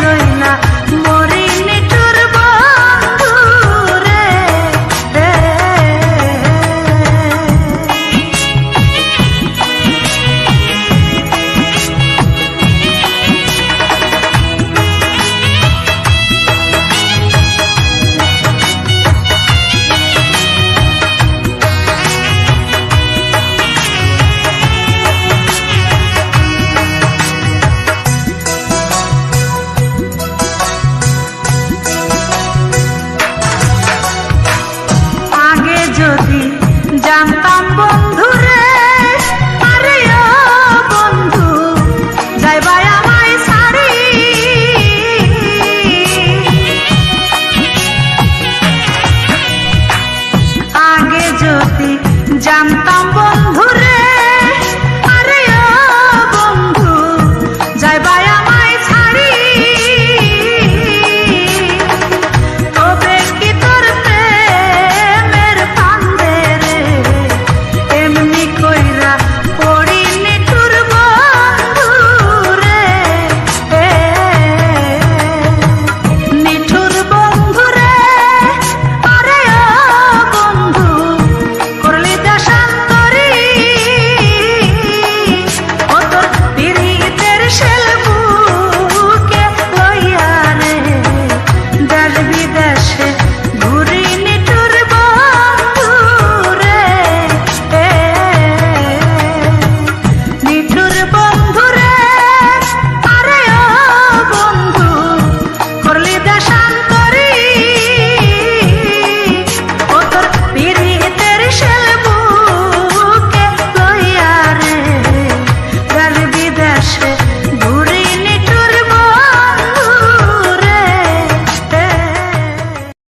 জয় না মরে সত্যি জানতাম বন্ধুরে।